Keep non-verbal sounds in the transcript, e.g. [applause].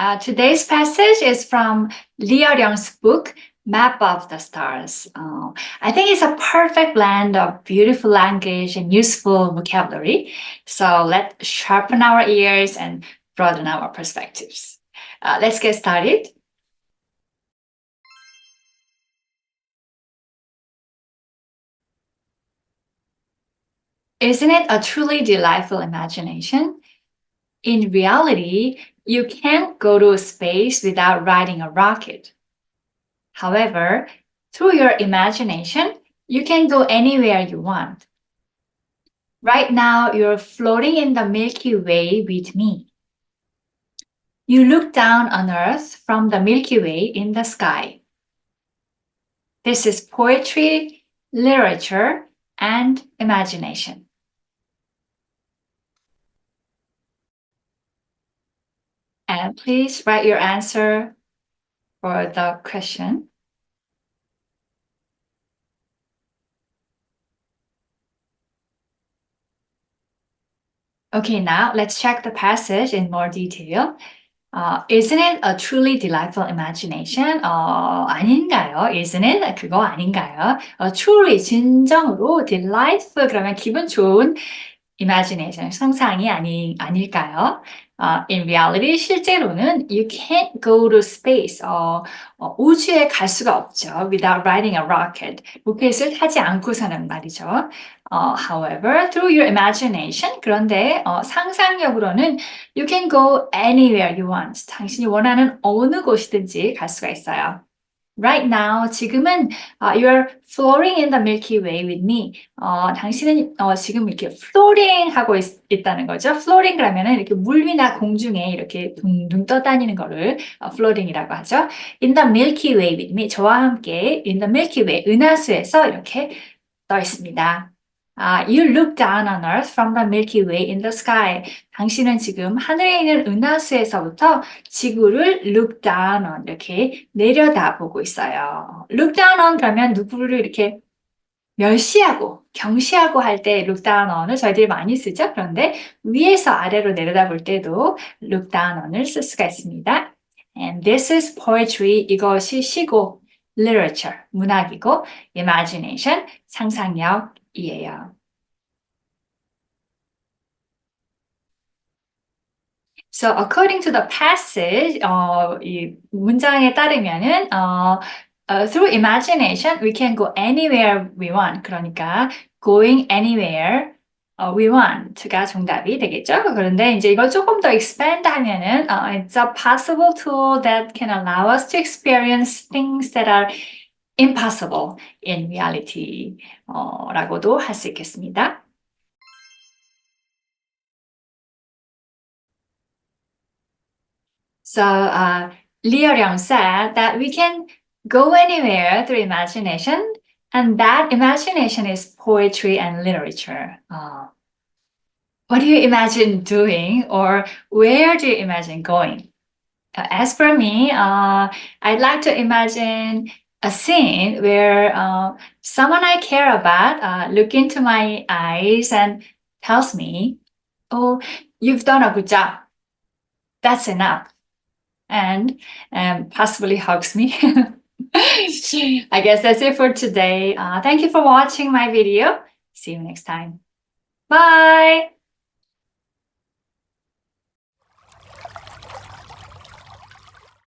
Uh, today's passage is from Lia Ryung's book, Map of the Stars. Uh, I think it's a perfect blend of beautiful language and useful vocabulary. So let's sharpen our ears and broaden our perspectives. Uh, let's get started. Isn't it a truly delightful imagination? In reality, you can't go to space without riding a rocket. However, through your imagination, you can go anywhere you want. Right now, you're floating in the Milky Way with me. You look down on Earth from the Milky Way in the sky. This is poetry, literature, and imagination. And please write your answer for the question. Okay, now let's check the passage in more detail. Uh, isn't it a truly delightful imagination? 어, 아닌가요? Isn't it? 그거 아닌가요? 어, truly, 진정으로, delightful, 그러면 기분 좋은 imagination, 상상이 아니, 아닐까요? Uh, in reality, 실제로는 you can't go to space. 어, 어, 우주에 갈 수가 없죠. Without riding a rocket. 로켓을 타지 않고서는 말이죠. 어, however, through your imagination, 그런데 어, 상상력으로는 you can go anywhere you want. 당신이 원하는 어느 곳이든지 갈 수가 있어요. Right now, 지금은 uh, you're floating in the Milky Way with me. 어, 당신은 어, 지금 이렇게 floating 하고 있, 있다는 거죠. floating 그러면은 이렇게 물 위나 공중에 이렇게 둥둥 떠다니는 거를 어, floating이라고 하죠. In the Milky Way with me. 저와 함께 in the Milky Way 은하수에서 이렇게 떠 있습니다. Uh, you look down on Earth from the Milky Way in the sky. 당신은 지금 하늘에 있는 은하수에서부터 지구를 look down on 이렇게 내려다보고 있어요. look down on 그러면 누구를 이렇게 멸시하고 경시하고 할 때 look down on을 저희들이 많이 쓰죠. 그런데 위에서 아래로 내려다볼 때도 look down on을 쓸 수가 있습니다. And this is poetry. 이것이 시고 literature, 문학이고 imagination, 상상력, 이에요. So according to the passage, 어, 이 문장에 따르면은 어, uh, through imagination we can go anywhere we want. 그러니까 going anywhere uh, we want가 정답이 되겠죠. 그런데 이제 이걸 조금 더 expand 하면은 uh, it's a possible tool that can allow us to experience things that are impossible in reality 어, 라고도 할 수 있겠습니다. So uh, Liu Ryong said that we can go anywhere through imagination, and that imagination is poetry and literature. Uh, what do you imagine doing, or where do you imagine going? Uh, as for me, uh, I'd like to imagine a scene where uh, someone I care about uh, look into my eyes and tells me, "Oh, you've done a good job. That's enough," and um, possibly hugs me. [laughs] [laughs] I guess that's it for today. Uh, thank you for watching my video. See you next time. Bye.